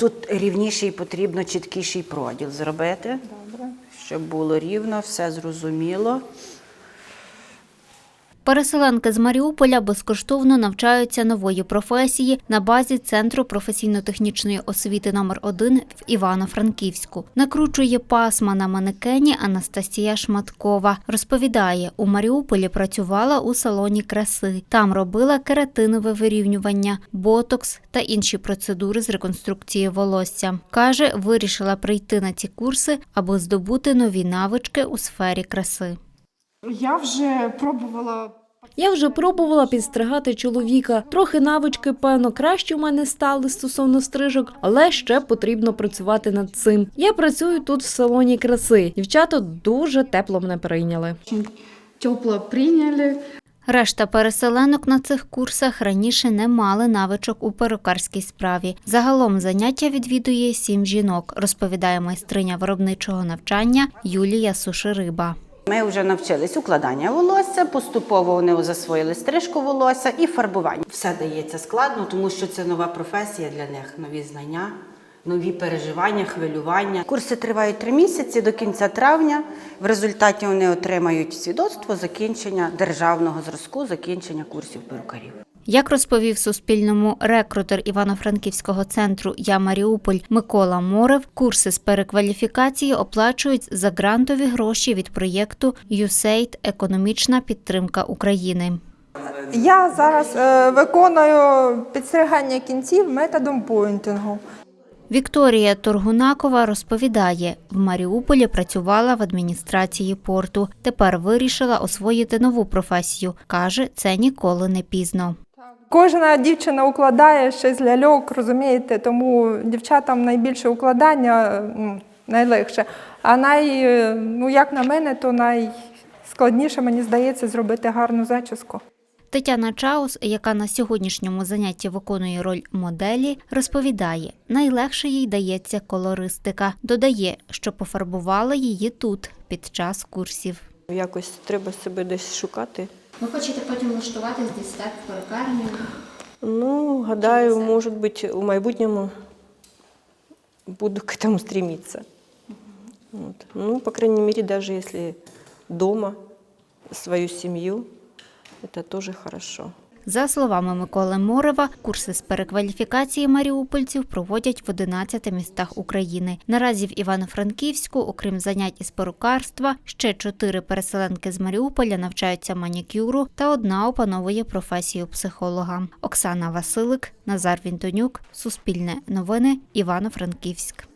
тут рівніший потрібно чіткіший проділ зробити, Добре. щоб було рівно, все зрозуміло. Переселенки з Маріуполя безкоштовно навчаються нової професії на базі Центру професійно-технічної освіти номер 1 в Івано-Франківську. Накручує пасма на манекені Анастасія Шматкова. Розповідає, у Маріуполі працювала у салоні краси. Там робила кератинове вирівнювання, ботокс та інші процедури з реконструкції волосся. Каже, вирішила прийти на ці курси, аби здобути нові навички у сфері краси. Я вже пробувала Я вже пробувала підстригати чоловіка. Трохи навички, певно, краще у мене стали стосовно стрижок, але ще потрібно працювати над цим. Я працюю тут в салоні краси. Дівчата дуже тепло мене прийняли. тепло прийняли. Решта переселенок на цих курсах раніше не мали навичок у перукарській справі. Загалом заняття відвідує сім жінок, розповідає майстриня виробничого навчання Юлія Сушириба. Ми вже навчились укладання волосся, поступово вони засвоїли стрижку волосся і фарбування. Все дається складно, тому що це нова професія для них, нові знання, нові переживання, хвилювання. Курси тривають три місяці до кінця травня. В результаті вони отримають свідоцтво закінчення державного зразку, закінчення курсів перукарів. Як розповів Суспільному рекрутер Івано-Франківського центру Я Маріуполь Микола Морев, курси з перекваліфікації оплачують за грантові гроші від проєкту USAID Економічна підтримка України. Я зараз е, виконую підстригання кінців методом поінтингу. Вікторія Торгунакова розповідає, в Маріуполі працювала в адміністрації порту. Тепер вирішила освоїти нову професію. Каже, це ніколи не пізно. Кожна дівчина укладає щось ляльок, розумієте, тому дівчатам найбільше укладання найлегше. А най, ну, як на мене, то найскладніше, мені здається, зробити гарну зачіску. Тетяна Чаус, яка на сьогоднішньому занятті виконує роль моделі, розповідає, найлегше їй дається колористика. Додає, що пофарбувала її тут під час курсів. Якось треба себе десь шукати. Ви хочете потім влаштуватись десь так в перукарню? Ну, гадаю, може бути, у майбутньому буду к этому стремиться. Вот. Ну, по крайней мере, даже если дома свою семью, это тоже хорошо. За словами Миколи Морева, курси з перекваліфікації маріупольців проводять в 11 містах України. Наразі в Івано-Франківську, окрім занять із перукарства, ще чотири переселенки з Маріуполя навчаються манікюру та одна опановує професію психолога. Оксана Василик, Назар Вінтонюк, Суспільне новини, Івано-Франківськ.